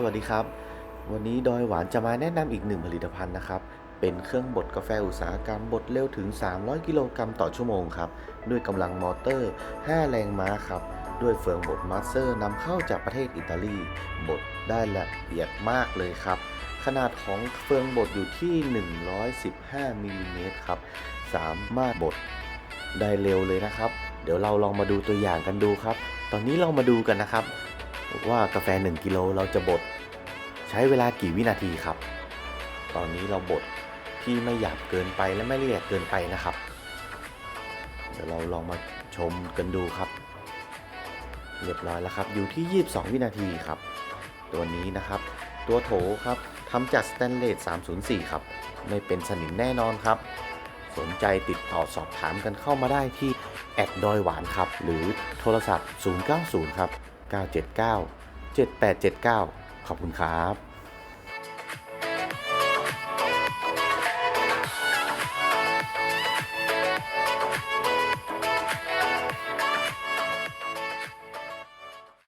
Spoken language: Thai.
สวัสดีครับ วันนี้ดอยหวานจะมาแนะนำอีกหนึ่งผลิตภัณฑ์นะครับ เป็นเครื่องบดกาแฟอุตสาหกรรมบดเร็วถึง 300 กิโลกรัมต่อชั่วโมงครับ ด้วยกำลังมอเตอร์ 5 แรงม้าครับ ด้วยเฟืองบดมาสเตอร์นำเข้าจากประเทศอิตาลี บดได้ละเอียดมากเลยครับ ขนาดของเฟืองบดอยู่ที่ 115มิลลิเมตรครับ สามารถบดได้เร็วเลยนะครับ เดี๋ยวเราลองมาดูตัวอย่างกันดูครับ ตอนนี้เรามาดูกันนะครับ ว่ากาแฟ 1 กิโลเราจะบดใช้เวลากี่วินาทีครับ ตอนนี้เราบดที่ไม่หยาบเกินไปและไม่ละเอียดเกินไปนะครับ เดี๋ยวเราลองมาชมกันดูครับ เรียบร้อยแล้วครับ อยู่ที่ 22 วินาทีครับ ตัวนี้นะครับ ตัวโถครับทำจากสแตนเลส 304 ครับ ไม่เป็นสนิมแน่นอนครับ สนใจติดต่อสอบถามกันเข้ามาได้ที่แอดดอยหวานครับ หรือโทรศัพท์ 090 ครับ 979 7879 ขอบคุณครับ